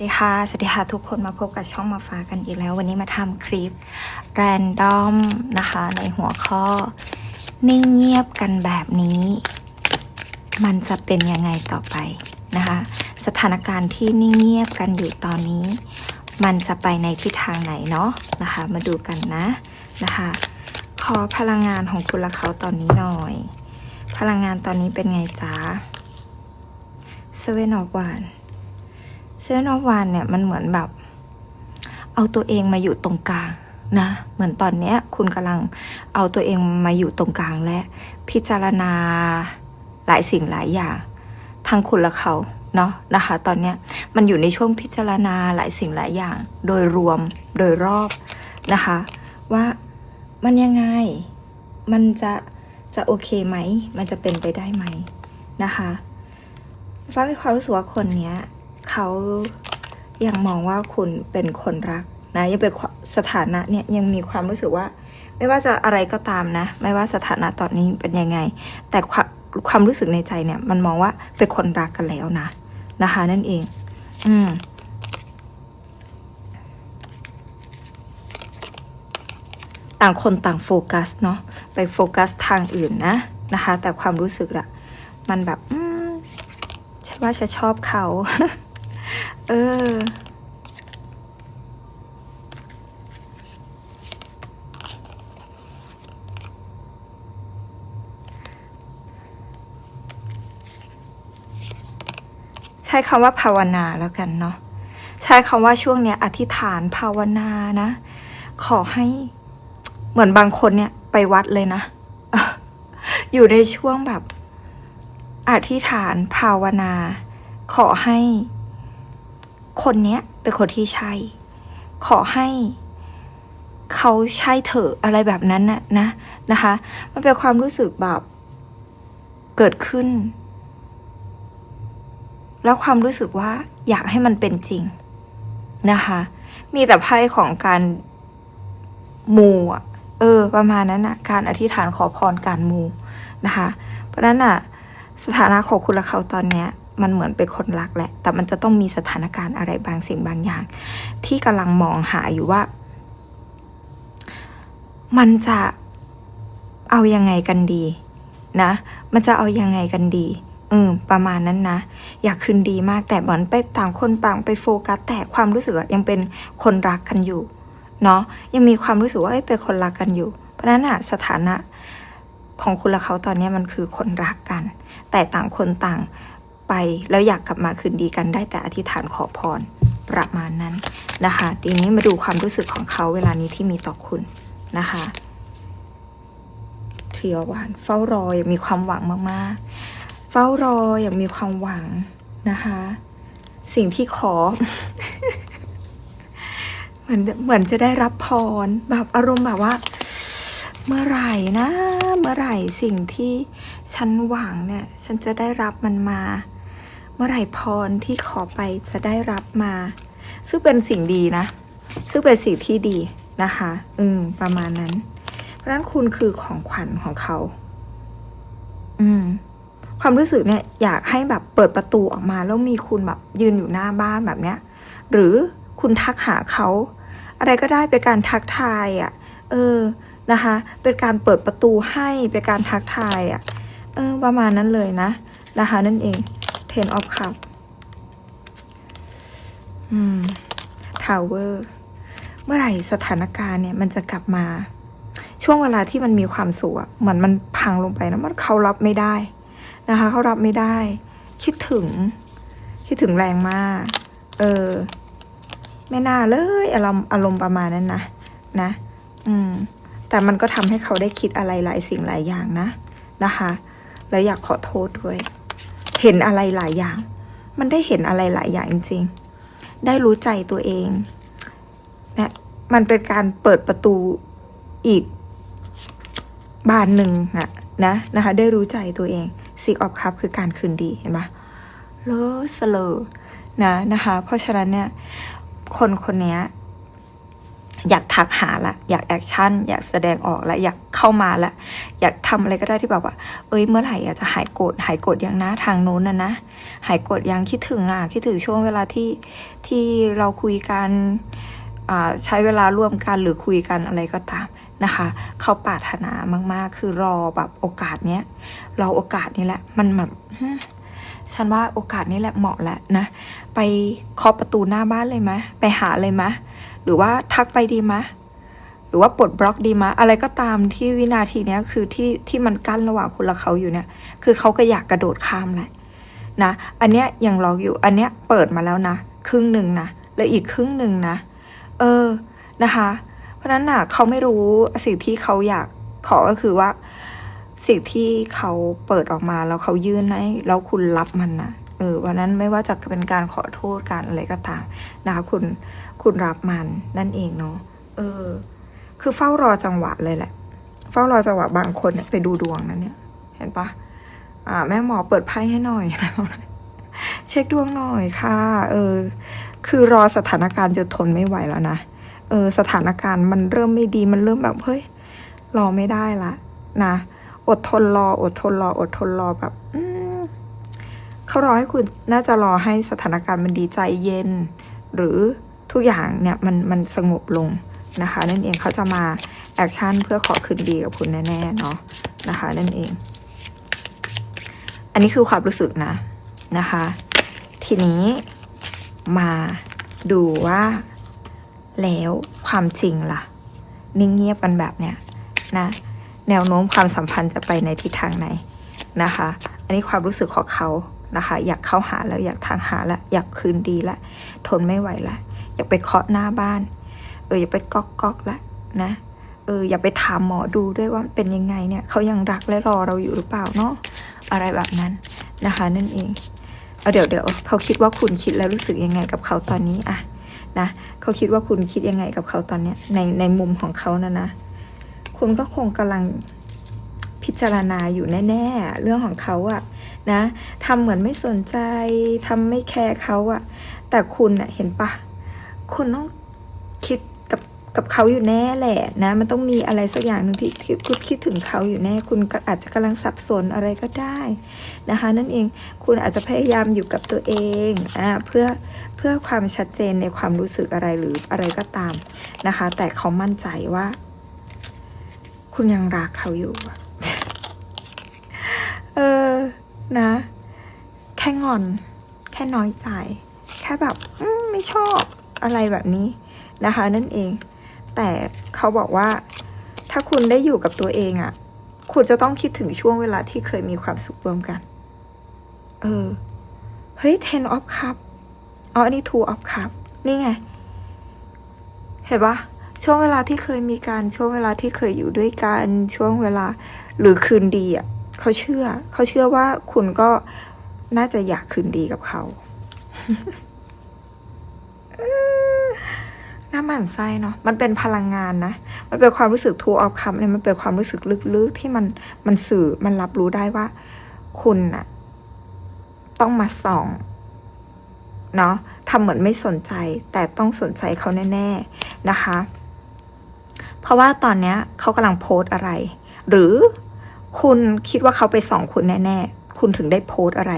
สวัสดีค่ะ สวัสดีค่ะ ทุกคนมาพบกับช่องมาฟ้ากันอีกแล้ว วันนี้มาทำคลิปแรนดอมนะคะ ในหัวข้อ นิ่งเงียบกันแบบนี้ มันจะเป็นยังไงต่อไปนะคะ สถานการณ์ที่นิ่งเงียบกันอยู่ตอนนี้ มันจะไปในทิศทางไหนเนาะนะคะ มาดูกันนะนะคะ ขอพลังงานของคุณและเขาตอนนี้หน่อย พลังงานตอนนี้เป็นไงจ๊ะเซเว่นออกวาน เซเว่นออฟวานเนี่ยมันเหมือนแบบ เอาตัวเองมาอยู่ตรงกลางนะ เหมือนตอนเนี้ยคุณกำลังเอาตัวเองมาอยู่ตรงกลางและพิจารณาหลายสิ่งหลายอย่างทั้งคุณและเขาเนาะนะคะ ตอนเนี้ยมันอยู่ในช่วงพิจารณาหลายสิ่งหลายอย่าง โดยรวมโดยรอบนะคะ ว่ามันยังไงมันจะจะโอเคไหม มันจะเป็นไปได้ไหมนะคะ ฟ้ามีความรู้สึกว่าคนเนี้ย เขายังมองว่าคุณเป็นคนรักนะยังเป็นสถานะเนี่ยยังมีความรู้สึกว่า ไม่ว่าจะอะไรก็ตามนะ ไม่ว่าสถานะตอนนี้เป็นยังไง แต่ความความรู้สึกในใจเนี่ย มันมองว่าเป็นคนรักกันแล้วนะนะคะ นั่นเอง อืมต่างคนต่างโฟกัสเนาะไปโฟกัสทางอื่นนะนะคะ แต่ความรู้สึกอะมันแบบอืมฉันว่าฉันชอบเขา เออ ใช้คำว่าภาวนาแล้วกันเนาะใช้คำว่าช่วงเนี้ยอธิษฐานภาวนานะ ขอให้เหมือนบางคนเนี่ยไปวัดเลยนะ อยู่ในช่วงแบบอธิษฐานภาวนา ขอให้ คนเนี้ยเป็นคนที่ใช่ ขอให้เขาใช่เถอะอะไรแบบนั้นน่ะนะนะคะ มันเป็นความรู้สึกแบบเกิดขึ้น แล้วความรู้สึกว่าอยากให้มันเป็นจริงนะคะ มีแต่ไพ่ของการมูอะเออ ประมาณนั้นอะการอธิษฐานขอพรการมูนะคะ เพราะฉะนั้นอะ สถานะของคุณและเขาตอนเนี้ย มันเหมือนเป็นคนรักแหละ แต่มันจะต้องมีสถานการณ์อะไรบางสิ่งบางอย่าง ที่กำลังมองหาอยู่ว่า มันจะเอายังไงกันดี นะ มันจะเอายังไงกันดีเออประมาณนั้นนะ อยากคืนดีมากแต่เหมือนไปต่างคนต่างไปโฟกัส แต่ความรู้สึกยังเป็นคนรักกันอยู่ เนาะยังมีความรู้สึกว่าเป็นคนรักกันอยู่ เพราะฉะนั้นอะสถานะของคุณและเขาตอนนี้มันคือคนรักกัน แต่ต่างคนต่าง ไปแล้วอยากกลับมาคืนดีกันได้แต่อธิษฐานขอพรประมาณนั้นนะคะทีนี้มาดูความรู้สึกของเขาเวลานี้ที่มีต่อคุณนะคะเทียวหวานเฝ้ารออยังมีความหวังมากๆ เฝ้ารออย่างมีความหวังนะคะ สิ่งที่ขอ เหมือนเหมือนจะได้รับพรแบบอารมณ์แบบว่า เมื่อไหร่นะ เมื่อไหร่สิ่งที่ฉันหวังเนี่ย ฉันจะได้รับมันมา เมื่อไหร่พรที่ขอไปจะได้รับมา ซึ่งเป็นสิ่งดีนะ ซึ่งเป็นสิ่งที่ดีนะคะ อืม ประมาณนั้น เพราะนั้นคุณคือของขวัญของเขา อืม ความรู้สึกเนี่ย อยากให้แบบเปิดประตูออกมาแล้วมีคุณแบบยืนอยู่หน้าบ้านแบบเนี้ย หรือคุณทักหาเขา อะไรก็ได้เป็นการทักทายอะ่ะ เออ นะคะ เป็นการเปิดประตูให้ เป็นการทักทายอะ่ะ เออ ประมาณนั้นเลยนะ นะคะนั่นเอง ten of cup อืม tower เมื่อไหร่สถานการณ์เนี่ย มันจะกลับมา ช่วงเวลาที่มันมีความสุขอะเหมือนมันพังลงไปนะมันเขารับไม่ได้นะคะ เขารับไม่ได้ คิดถึง คิดถึงแรงมาก เออ ไม่น่าเลยอารมณ์อารมณ์ประมาณนั้นนะนะ อืม แต่มันก็ทำให้เขาได้คิดอะไรหลายสิ่งหลายอย่างนะนะคะ แล้วอยากขอโทษด้วย เห็นอะไรหลายอย่าง มันได้เห็นอะไรหลายอย่างจริง ๆ ได้รู้ใจตัวเองนะมันเป็นการเปิดประตูอีกบานหนึ่งอะนะนะคะ ได้รู้ใจตัวเอง Six of Cup คือการคืนดีเห็นปะเลอสเลอนะนะคะ เพราะฉะนั้นเนี่ย คนคนนี้ อยากทักหาละ อยากแอคชั่น อยากแสดงออกละ อยากเข้ามาละ อยากทำอะไรก็ได้ที่แบบว่า เอ้ย เมื่อไหร่อะจะหายโกรธ หายโกรธยังนะทางโน้นนะนะ หายโกรธยังคิดถึงอะ คิดถึงช่วงเวลาที่ที่เราคุยกันอ่าใช้เวลาร่วมกันหรือคุยกันอะไรก็ตามนะคะ เขาปรารถนามากๆ คือรอแบบโอกาสเนี้ย รอโอกาสนี้แหละ มันแบบฉันว่าโอกาสนี้แหละเหมาะแหละนะ ไปเคาะประตูหน้าบ้านเลยไหมไปหาเลยไหม หรือว่าทักไปดีไหมหรือว่าปลดบล็อกดีไหมอะไรก็ตามที่วินาทีนี้คือที่ที่มันกั้นระหว่างคุณและเขาอยู่เนี่ย คือเขาก็อยากกระโดดข้ามแหละนะ อันเนี้ยยังรออยู่ อันเนี้ยเปิดมาแล้วนะ ครึ่งหนึ่งนะ แล้วอีกครึ่งหนึ่งนะ เออ นะคะ เพราะฉะนั้นน่ะเขาไม่รู้สิ่งที่เขาอยากขอก็คือว่าสิ่งที่เขาเปิดออกมาแล้วเขายื่นให้แล้วคุณรับมันนะ เออวันนั้นไม่ว่าจะเป็นการขอโทษการอะไรก็ตามนะคะคุณคุณรับมันนั่นเองเนาะเออ คือเฝ้ารอจังหวะเลยแหละ เฝ้ารอจังหวะบางคนเนี่ยไปดูดวงนะเนี่ย เห็นปะอ่า แม่หมอเปิดไพ่ให้หน่อยอะไรประมาณเช็คดวงหน่อยค่ะ เออ คือรอสถานการณ์จนทนไม่ไหวแล้วนะ เออ สถานการณ์มันเริ่มไม่ดี มันเริ่มแบบ เฮ้ย รอไม่ได้ละนะ อดทนรอ อดทนรอ อดทนรอแบบ อืม เขารอให้คุณน่าจะรอให้สถานการณ์มันดีใจเย็น หรือทุกอย่างเนี่ยมันมันสงบลงนะคะ นั่นเองเขาจะมาแอคชั่นเพื่อขอคืนดีกับคุณแน่ๆเนาะนะคะนั่นเอง อันนี้คือความรู้สึกนะนะคะ ทีนี้มาดูว่าแล้วความจริงล่ะ นิ่งเงียบกันแบบเนี้ยนะแนวโน้มความสัมพันธ์จะไปในทิศทางไหนนะคะ อันนี้ความรู้สึกของเขา นะคะ อยากเข้าหาแล้วอยากทางหาแล้วอยากคืนดีละทนไม่ไหวละอยากไปเคาะหน้าบ้าน เอออย่าไปก๊อกก๊อกละนะเอออย่าไปถามหมอดูด้วยว่าเป็นยังไงเนี่ยเขายังรักและรอเราอยู่หรือเปล่าเนาะอะไรแบบนั้นนะคะ นั่นเองเอาเดี๋ยวเดี๋ยวเขาคิดว่าคุณคิดแล้วรู้สึกยังไงกับเขาตอนนี้อะนะเขาคิดว่าคุณคิดยังไงกับเขาตอนเนี้ยในในมุมของเขานะนะ คุณก็คงกำลัง พิจารณาอยู่แน่ๆ เรื่องของเขาอะนะทำเหมือนไม่สนใจทำไม่แคร์เขาอะแต่คุณอะเห็นปะคุณต้องคิดกับกับเขาอยู่แน่แหละนะ มันต้องมีอะไรสักอย่างหนึ่งที่ที่คุณคิดถึงเขาอยู่แน่ คุณก็อาจจะกำลังสับสนอะไรก็ได้นะคะ นั่นเองคุณอาจจะพยายามอยู่กับตัวเองอ่าเพื่อเพื่อความชัดเจนในความรู้สึกอะไรหรืออะไรก็ตามนะคะ แต่เขามั่นใจว่า คุณยังรักเขาอยู่อะ เออ นะ แค่งอน แค่น้อยใจ แค่แบบมไม่ชอบอะไรแบบนี้นะคะ นั่นเอง แต่เขาบอกว่า ถ้าคุณได้อยู่กับตัวเองอะ่ะ คุณจะต้องคิดถึงช่วงเวลาที่เคยมีความสุขร่วมกัน เออ เฮ้ย ten of cup อ๋ออันนี้ two of cup นี่ไง เห็นปะช่วงเวลาที่เคยมีการช่วงเวลาที่เคยอยู่ด้วยกันช่วงเวลาหรือคืนดีอะ เขาเชื่อ เขาเชื่อว่าคุณก็น่าจะอยากคืนดีกับเขาน่าหมั่นไส้เนาะ มันเป็นพลังงานนะ มันเป็นความรู้สึกทูออฟคัมเนี่ยมันเป็นความรู้สึกลึกๆ ที่มันมันสื่อมันรับรู้ได้ว่า คุณอะต้องมาส่องเนาะทำเหมือนไม่สนใจ แต่ต้องสนใจเขาแน่ ๆ นะคะ เพราะว่าตอนเนี้ยเขากำลังโพสต์อะไร หรือ คุณคิดว่าเขาไปส่องคุณแน่ๆ คุณถึงได้โพสอะไร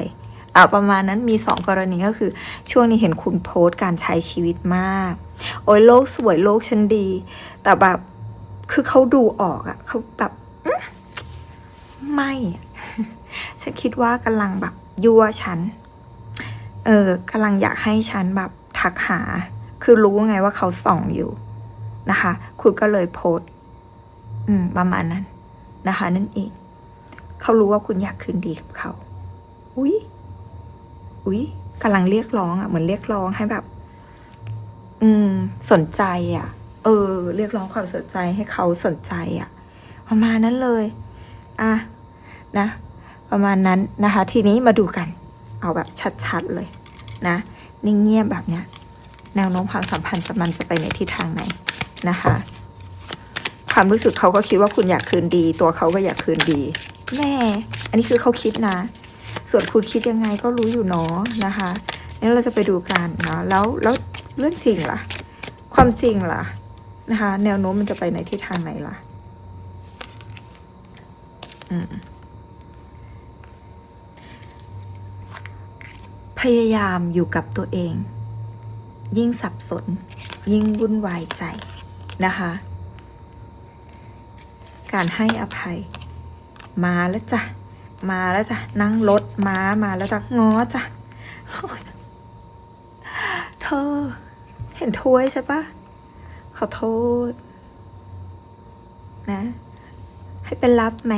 อ่าประมาณนั้นมีสองกรณีก็คือ ช่วงนี้เห็นคุณโพสต์การใช้ชีวิตมาก โอ้ยโลกสวยโลกฉันดี แต่แบบคือเขาดูออกอะเขาแบบไม่ฉันคิดว่ากำลังแบบยั่วฉัน เออกำลังอยากให้ฉันแบบทักหา คือรู้ไงว่าเขาส่องอยู่นะคะ คุณก็เลยโพสต์อืม ประมาณนั้นนะคะ นั่นเอง เขารู้ว่าคุณอยากคืนดีกับเขา อุ๊ย อุ๊ยกำลังเรียกร้องอะ เหมือนเรียกร้องให้แบบ อืม สนใจอะ เออ เรียกร้องความสนใจให้เขาสนใจอะ ประมาณนั้นเลย อะ นะ ประมาณนั้นนะคะ ทีนี้มาดูกัน เอาแบบชัดๆเลย นะ นิ่งเงียบแบบเนี้ย แนวโน้มความสัมพันธ์จะมันจะไปในทิศทางไหนนะคะ ความรู้สึกเขาก็คิดว่าคุณอยากคืนดี ตัวเขาก็อยากคืนดี แม่ อันนี้คือเขาคิดนะ ส่วนคุณคิดยังไงก็รู้อยู่เนาะนะคะนี่เราจะไปดูกันเนาะแล้วแล้วเรื่องจริงล่ะ ความจริงล่ะนะคะ แนวโน้มมันจะไปในทิศทางไหนล่ะ อืมพยายามอยู่กับตัวเอง ยิ่งสับสน ยิ่งวุ่นวายใจนะคะ การให้อภัย มาแล้วจ้ะ มาแล้วจ้ะ นั่งรถม้ามาแล้วจ้ะง้อจ้ะ เธอ เห็นถ้วยใช่ปะขอโทษ นะ ให้เป็นรับไหม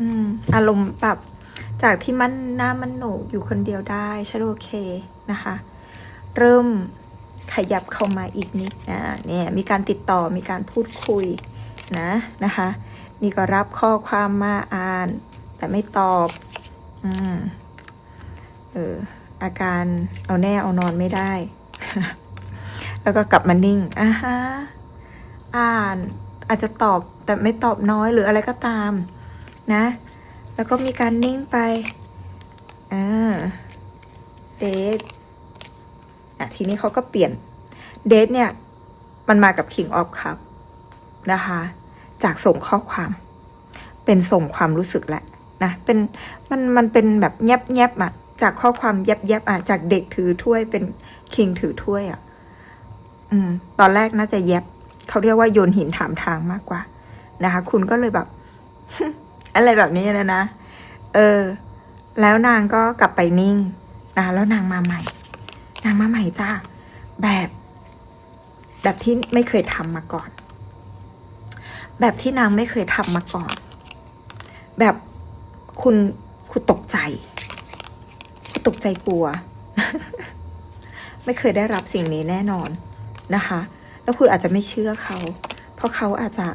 อืม อารมณ์แบบจากที่มันหน้ามันโหนกอยู่คนเดียวได้ฉันโอเคนะคะ เริ่มขยับเข้ามาอีกนิดนะเนี่ยมีการติดต่อมีการพูดคุยนะนะคะ นี่ก็รับข้อความมาอ่าน แต่ไม่ตอบ อืม เออ อาการเอาแน่เอานอนไม่ได้ แล้วก็กลับมานิ่งอ่าฮะอ่านอาจจะตอบแต่ไม่ตอบน้อยหรืออะไรก็ตาม นะ แล้วก็มีการนิ่งไปอ่าเดทอะทีนี้เขาก็เปลี่ยนเดทเนี่ย มันมากับ King of Cup นะคะ จากส่งข้อความ เป็นส่งความรู้สึกแหละนะเป็นมันมันเป็นแบบแยบแยบอะจากข้อความแยบแยบอะจากเด็กถือถ้วยเป็นคิงถือถ้วยอะอืม ตอนแรกน่าจะแยบเขาเรียกว่าโยนหินถามทางมากกว่า นะคะ คุณก็เลยแบบ อะไรแบบนี้นะนะเออ แล้วนางก็กลับไปนิ่งนะคะแล้วนางมาใหม่ นางมาใหม่จ้าแบบ แบบที่ไม่เคยทำมาก่อน แบบที่นางไม่เคยทำมาก่อน แบบคุณคุณตกใจ คุณตกใจกลัว ไม่เคยได้รับสิ่งนี้แน่นอนนะคะ แล้วคุณอาจจะไม่เชื่อเขา เพราะเขาอาจจะ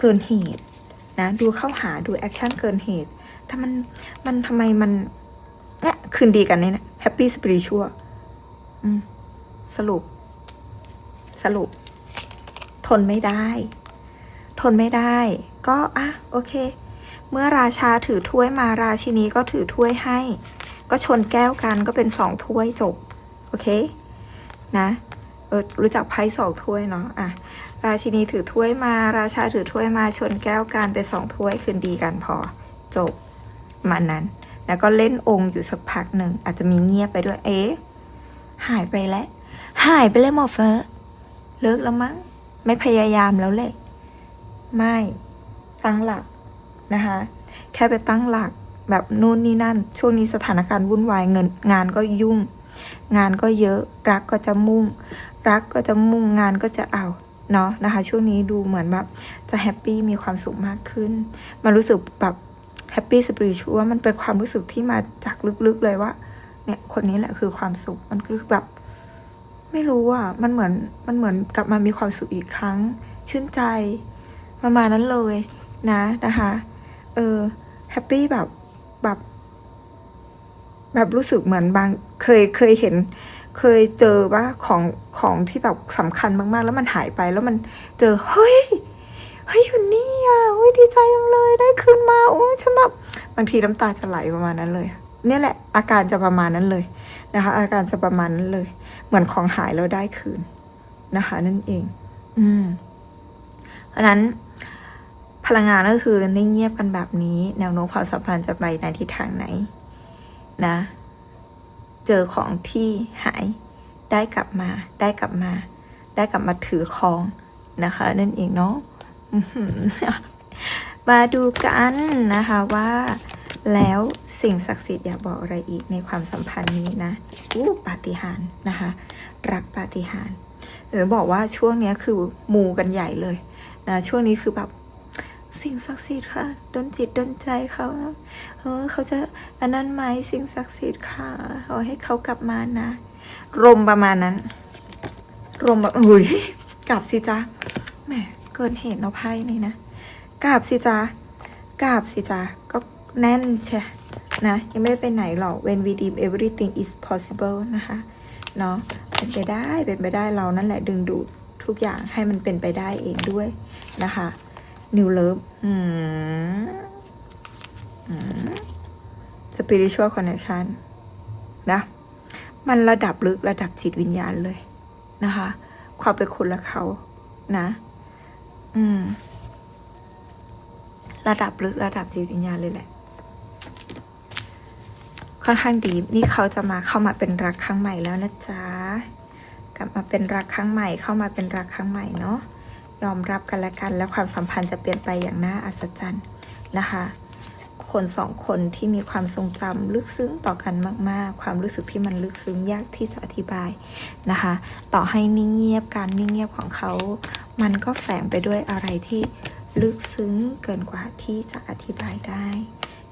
เกินเหตุนะดูเข้าหาดูแอคชั่นเกินเหตุถ้ามันมันทำไมมันเนี่ยคืนดีกันเนี่ยแฮปปี้สปิริชัวสรุป สรุป ทนไม่ได้ ทนไม่ได้ ก็อะโอเค เมื่อราชาถือถ้วยมาราชินีก็ถือถ้วยให้ ก็ชนแก้วกันก็เป็นสองถ้วยจบ โอเค นะเออรู้จักไพ่สองถ้วยเนาะอะราชินีถือถ้วยมา ราชาถือถ้วยมาชนแก้วกันเป็นสองถ้วยคืนดีกันพอ จบมันนั้น แล้วก็เล่นองค์อยู่สักพักหนึ่งอาจจะมีเงียบไปด้วย เอ๊ะหายไปแล้ว หายไปเลยหมอเฟอร์เลิกแล้วมั้งไม่พยายามแล้วเลย ไม่ตั้งหลักนะคะ แค่ไปตั้งหลักแบบนู่นนี่นั่น ช่วงนี้สถานการณ์วุ่นวายเงินงานก็ยุ่ง งานก็เยอะ รักก็จะมุ่ง รักก็จะมุ่งงานก็จะเอาเนาะนะคะ ช่วงนี้ดูเหมือนแบบจะแฮปปี้มีความสุขมากขึ้น มันรู้สึกแบบแฮปปี้สปริชัวมันเป็นความรู้สึกที่มาจากลึกๆเลยว่า เนี่ยคนนี้แหละคือความสุขมันคือแบบ ไม่รู้อะมันเหมือนมันเหมือนกลับมามีความสุขอีกครั้ง ชื่นใจ ประมาณนั้นเลยนะนะคะ เออแฮปปี้แบบแบบแบบรู้สึกเหมือนบางเคยเคยเห็น เคยเจอว่าของของที่แบบสำคัญมากๆ แล้วมันหายไปแล้วมันเจอเฮ้ยเฮ้ยอยู่นี่อะเฮ้ยดีใจจังเลยได้คืนมาโอ้ยฉันแบบบางทีน้ำตาจะไหลประมาณนั้นเลยเนี่ยแหละ อาการจะประมาณนั้นเลยนะคะ อาการจะประมาณนั้นเลย เหมือนของหายแล้วได้คืนนะคะ นั่นเอง อืม เพราะนั้น ลังงานก็คือนิ่งเงียบกันแบบนี้ แนวโน้มความสัมพันธ์จะไปในทิศทางไหนนะ เจอของที่หายได้กลับมา ได้กลับมา ได้กลับมาถือครองนะคะ นั่นเองเนาะมาดูกันนะคะว่าแล้วสิ่งศักดิ์สิทธิ์อยากบอกอะไรอีกในความสัมพันธ์นี้นะอู้ปาฏิหาริย์นะคะ รักปาฏิหาริย์หรือบอกว่าช่วงนี้คือมูกันใหญ่เลยนะช่วงนี้คือแบบ สิ่งศักดิ์สิทธิ์ค่ะดนจิตดนใจเขานะเออเขาจะอันนั้นไหมสิ่งศักดิ์สิทธิ์ค่ะขอให้เขากลับมานะรมประมาณนั้น รมแบบอุ้ยกลับสิจ๊ะแหมเกินเหตุเนาะไพ่นี่นะกราบสิจ๊ะกราบสิจ๊ะก็แน่นใช่นะยังไม่ได้ไปไหนหรอก when we deem everything is possible นะคะเนาะเป็นไปได้เป็นไปได้เรานั่นแหละดึงดูดทุกอย่างให้มันเป็นไปได้เองด้วยนะคะ new love อืมอืม spiritual connection นะ มันระดับลึกระดับจิตวิญญาณเลยนะคะ ความเป็นคนละเขานะ อืม ระดับลึกระดับจิตวิญญาณเลยแหละ ค่อนข้างดีนี่เขาจะมาเข้ามาเป็นรักครั้งใหม่แล้วนะจ๊ะกลับมาเป็นรักครั้งใหม่เข้ามาเป็นรักครั้งใหม่เนาะ ยอมรับกันและกัน และความสัมพันธ์จะเปลี่ยนไปอย่างน่าอัศจรรย์นะคะ คนสองคนที่มีความทรงจำลึกซึ้งต่อกันมาก ๆ ความรู้สึกที่มันลึกซึ้งยากที่จะอธิบายนะคะ ต่อให้นิ่งเงียบการนิ่งเงียบของเขา มันก็แฝงไปด้วยอะไรที่ลึกซึ้งเกินกว่าที่จะอธิบายได้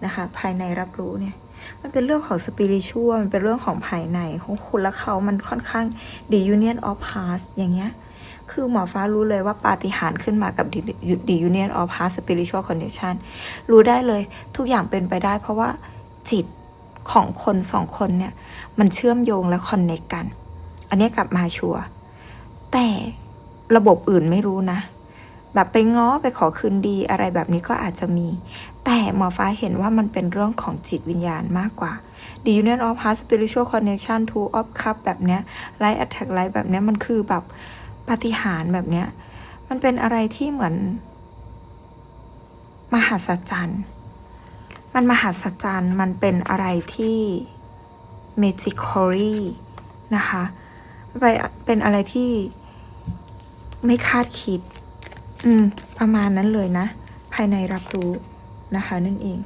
นะคะ ภายในรับรู้เนี่ยมันเป็นเรื่องของสปิริชวมันเป็นเรื่องของภายในของคุณและเขามันค่อนข้าง the union of hearts อย่างเงี้ย คือหมอฟ้ารู้เลยว่าปาฏิหาริย์ขึ้นมากับ the the union of heart spiritual connection รู้ได้เลยทุกอย่างเป็นไปได้ เพราะว่าจิตของคนสองคนเนี่ย มันเชื่อมโยงและคอนเน c กกัน อันนี้กลับมาชัวร์แต่ระบบอื่นไม่รู้นะ แบบไปง้อไปขอคืนดีอะไรแบบนี้ก็อาจจะมี แต่หมอฟ้าเห็นว่ามันเป็นเรื่องของจิตวิญญาณมากกว่า The Union of Heart Spiritual Connection Two of Cup แบบเนี้ย Light Attack Light แบบเนี้ยมันคือแบบ ปฏิหารแบบเนี้ยมันเป็นอะไรที่เหมือน มหัศจรรย์ มันมหัศจรรย์ มันเป็นอะไรที่ magically นะคะไปเป็นอะไรที่ไม่คาดคิด อืม ประมาณนั้นเลยนะ ภายในรับรู้นะคะนั่นเอง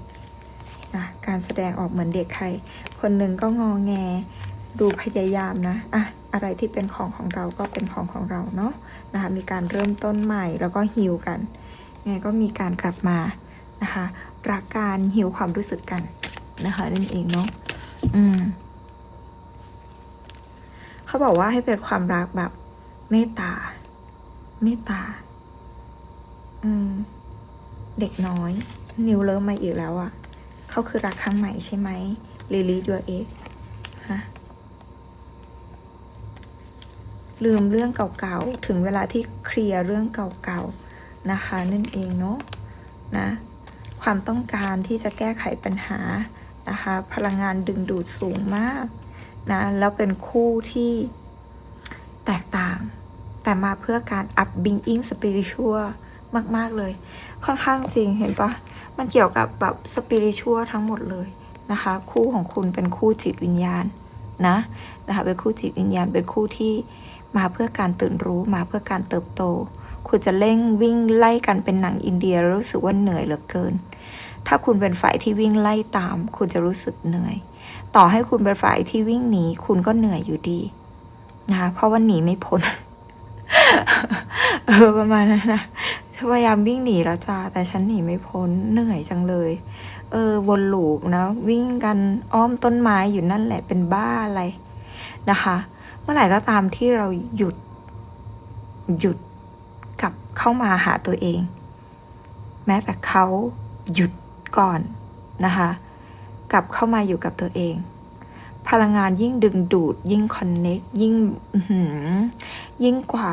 นะการแสดงออกเหมือนเด็กใคร คนหนึ่งก็งอแง ดูพยายามนะอะอะไรที่เป็นของของเราก็เป็นของของเราเนาะนะคะ มีการเริ่มต้นใหม่แล้วก็ฮิวกันไงก็มีการกลับมานะคะรักการฮิวความรู้สึกกันนะคะนั่นเองเนาะอืมเขาบอกว่าให้เป็นความรักแบบเมตตาเมตตา อืม เด็กน้อย นิวเริ่มมาอีกแล้วอะ่ะ เขาคือรักครั้งใหม่ใช่ไหมลิลี่ดัวเอ็กฮะ ลืมเรื่องเก่าๆ ถึงเวลาที่เคลียร์เรื่องเก่าๆ นะคะนั่นเองเนาะนะ ความต้องการที่จะแก้ไขปัญหานะคะ พลังงานดึงดูดสูงมากนะแล้วเป็นคู่ที่แตกต่าง แต่มาเพื่อการ up being spiritual มาก ๆ เลย ค่อนข้างจริงเห็นปะมันเกี่ยวกับแบบ spiritual ทั้งหมดเลยนะคะ คู่ของคุณเป็นคู่จิตวิญญาณนะนะคะเป็นคู่จิตวิญญาณเป็นคู่ที่ มาเพื่อการตื่นรู้มาเพื่อการเติบโต คุณจะเร่งวิ่งไล่กันเป็นหนังอินเดียรู้สึกว่าเหนื่อยเหลือเกิน ถ้าคุณเป็นฝ่ายที่วิ่งไล่ตาม คุณจะรู้สึกเหนื่อย ต่อให้คุณเป็นฝ่ายที่วิ่งหนีคุณก็เหนื่อยอยู่ดีนะคะเพราะว่าหนีไม่พ้นเออประมาณนั้นนะพยายามวิ่งหนีแล้วจ้าแต่ฉันหนีไม่พ้นเหนื่อยจังเลย เออวนลูปนะ วิ่งกันอ้อมต้นไม้อยู่นั่นแหละเป็นบ้าอะไรนะคะ เมื่อไหร่ก็ตามที่เราหยุด หยุดกลับเข้ามาหาตัวเอง แม้แต่เขาหยุดก่อนนะคะ กลับเข้ามาอยู่กับตัวเอง พลังงานยิ่งดึงดูด ยิ่งคอนเน็กยิ่งยิ่งกว่า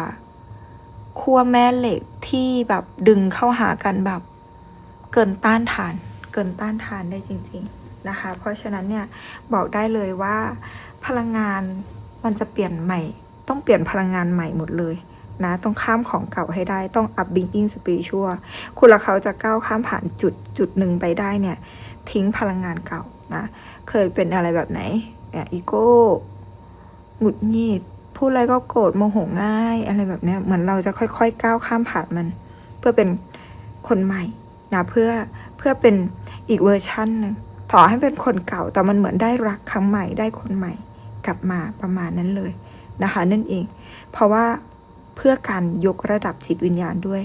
ขั้วแม่เหล็กที่แบบดึงเข้าหากันแบบเกินต้านทาน เกินต้านทานได้จริง ๆนะคะ เพราะฉะนั้นเนี่ยบอกได้เลยว่าพลังงาน มันจะเปลี่ยนใหม่ ต้องเปลี่ยนพลังงานใหม่หมดเลยนะต้องข้ามของเก่าให้ได้ต้อง up being spiritual คุณและเขาจะก้าวข้ามผ่านจุดจุดหนึ่งไปได้เนี่ย ทิ้งพลังงานเก่านะ เคยเป็นอะไรแบบไหนเนี่ยอีโก้หงุดหงิดพูดอะไรก็โกรธโมโหง่าย อะไรแบบเนี้ยเหมือนเราจะค่อยๆ ก้าวข้ามผ่านมัน เพื่อเป็นคนใหม่นะเพื่อเพื่อเป็นอีกเวอร์ชันหนึ่งต่อให้เป็นคนเก่าแต่มันเหมือนได้รักครั้งใหม่ได้คนใหม่ กลับมาประมาณนั้นเลยนะคะ นั่นเอง เพราะว่าเพื่อการยกระดับจิตวิญญาณด้วย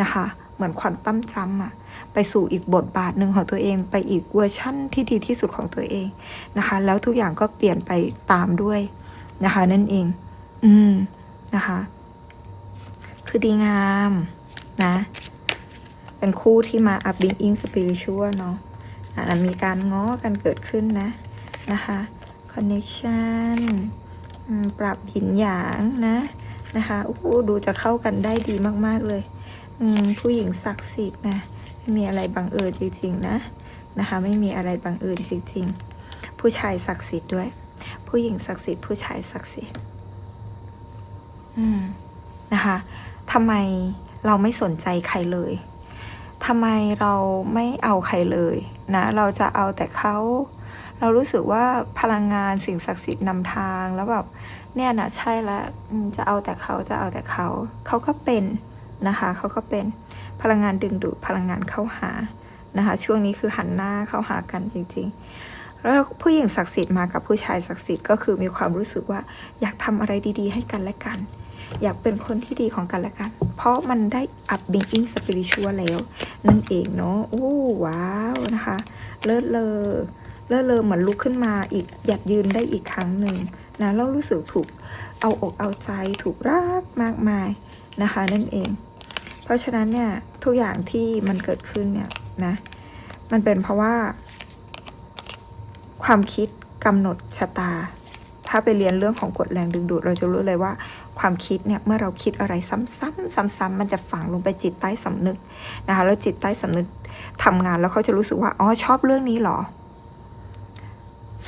นะคะ เหมือนความตั้มจำอะไปสู่อีกบทบาทหนึ่งของตัวเอง ไปอีกเวอร์ชั่นที่ดีที่สุดของตัวเองนะคะ แล้วทุกอย่างก็เปลี่ยนไปตามด้วยนะคะ นั่นเอง อืมนะคะ คือดีงามนะ เป็นคู่ที่มา up being spiritual เนาะอะมีการง้อกันเกิดขึ้นนะนะคะ connection ปรับหินหยางนะนะคะโอ้ดูจะเข้ากันได้ดีมากๆเลยผู้หญิงศักดิ์สิทธิ์นะไม่มีอะไรบังเอิญจริง ๆ นะนะคะ ไม่มีอะไรบังเอิญจริง ๆ ผู้ชายศักดิ์สิทธิ์ด้วย ผู้หญิงศักดิ์สิทธิ์ผู้ชายศักดิ์สิทธิ์อืมนะคะทำไมเราไม่สนใจใครเลยทำไมเราไม่เอาใครเลยนะ เราจะเอาแต่เขา เรารู้สึกว่าพลังงานสิ่งศักดิ์สิทธิ์นำทางแล้วแบบเนี่ยนะใช่แล้วจะเอาแต่เขาจะเอาแต่เขา เขาก็เป็นนะคะเขาก็เป็นพลังงานดึงดูดพลังงานเข้าหานะคะ ช่วงนี้คือหันหน้าเข้าหากันจริง ๆ แล้วผู้หญิงศักดิ์สิทธิ์มากับผู้ชายศักดิ์สิทธิ์ก็คือมีความรู้สึกว่าอยากทำอะไรดี ๆ ให้กันและกัน อยากเป็นคนที่ดีของกันและกัน เพราะมันได้ up being spiritual แล้ว นั่นเองเนาะอู้ว้าวนะคะ เลิศเลอ เลิศเลอเหมือนลุกขึ้นมาอีกหยัดยืนได้อีกครั้งหนึ่งนะแล้วรู้สึกถูกเอาอกเอาใจถูกรักมากมายนะคะนั่นเอง เพราะฉะนั้นเนี่ยทุกอย่างที่มันเกิดขึ้นเนี่ยนะมันเป็นเพราะว่า ความคิดกำหนดชะตา ถ้าไปเรียนเรื่องของกฎแรงดึงดูด เราจะรู้เลยว่า ความคิดเนี่ยเมื่อเราคิดอะไรซ้ำๆซ้ำๆมันจะฝังลงไปจิตใต้สำนึกนะคะแล้วจิตใต้สำนึกทำงานแล้วเขาจะรู้สึกว่าอ๋อชอบเรื่องนี้เหรอ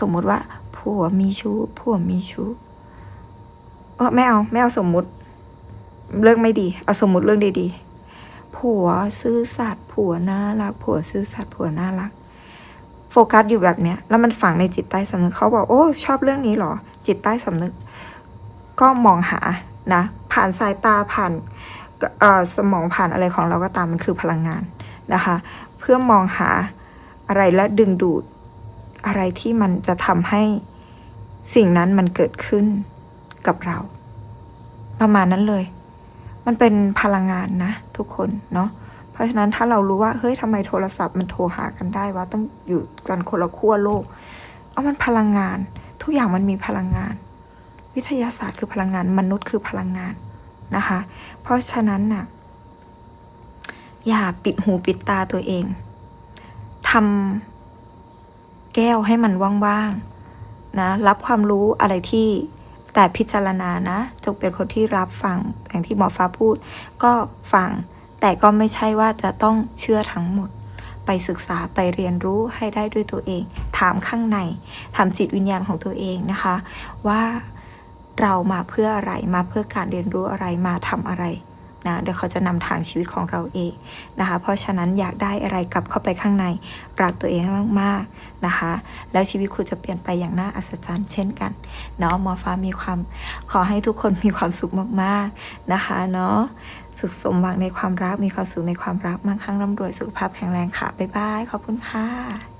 สมมุติว่าผัวมีชู้ผัวมีชู้เออไม่เอาไม่เอาสมมุติ เรื่องไม่ดีเอาสมมุติเรื่องดีๆผัวซื่อสัตย์ผัวน่ารัก ผัวซื่อสัตย์ผัวน่ารัก โฟกัสอยู่แบบเนี้ย แล้วมันฝังในจิตใต้สำนึกเขาบอกโอ้ ชอบเรื่องนี้เหรอ จิตใต้สำนึก ก็มองหานะ ผ่านสายตาผ่านเอ่อสมองผ่านอะไรของเราก็ตามมันคือพลังงานนะคะ เพื่อมองหาอะไรและดึงดูด อะไรที่มันจะทำให้สิ่งนั้นมันเกิดขึ้นกับเรา ประมาณนั้นเลย มันเป็นพลังงานนะทุกคนเนาะเพราะฉะนั้นถ้าเรารู้ว่าเฮ้ยทำไมโทรศัพท์มันโทรหากันได้วะต้องอยู่กันคนละขั้วโลก เอามันพลังงาน ทุกอย่างมันมีพลังงาน วิทยาศาสตร์คือพลังงานมนุษย์คือพลังงานนะคะ เพราะฉะนั้นน่ะอย่าปิดหูปิดตาตัวเองทำ แก้วให้มันว่างๆนะรับความรู้อะไรที่แต่พิจารณานะจงเป็นคนที่รับฟังอย่างที่หมอฟ้าพูด ก็ฟังแต่ก็ไม่ใช่ว่าจะต้องเชื่อทั้งหมด ไปศึกษาไปเรียนรู้ให้ได้ด้วยตัวเอง ถามข้างในถามจิตวิญญาณของตัวเองนะคะ ว่าเรามาเพื่ออะไรมาเพื่อการเรียนรู้อะไรมาทำอะไร นะเดี๋ยวเขาจะนำทางชีวิตของเราเองนะคะ เพราะฉะนั้นอยากได้อะไรกลับเข้าไปข้างในรักตัวเองให้มากๆนะคะ แล้วชีวิตคุณจะเปลี่ยนไปอย่างน่าอัศจรรย์เช่นกันเนาะหมอฟ้ามีความขอให้ทุกคนมีความสุขมากๆนะคะเนาะสุขสมหวังในความรักมีความสุขในความรักมั่งคั่งร่ำรวยสุขภาพแข็งแรงค่ะบ๊ายบายขอบคุณค่ะ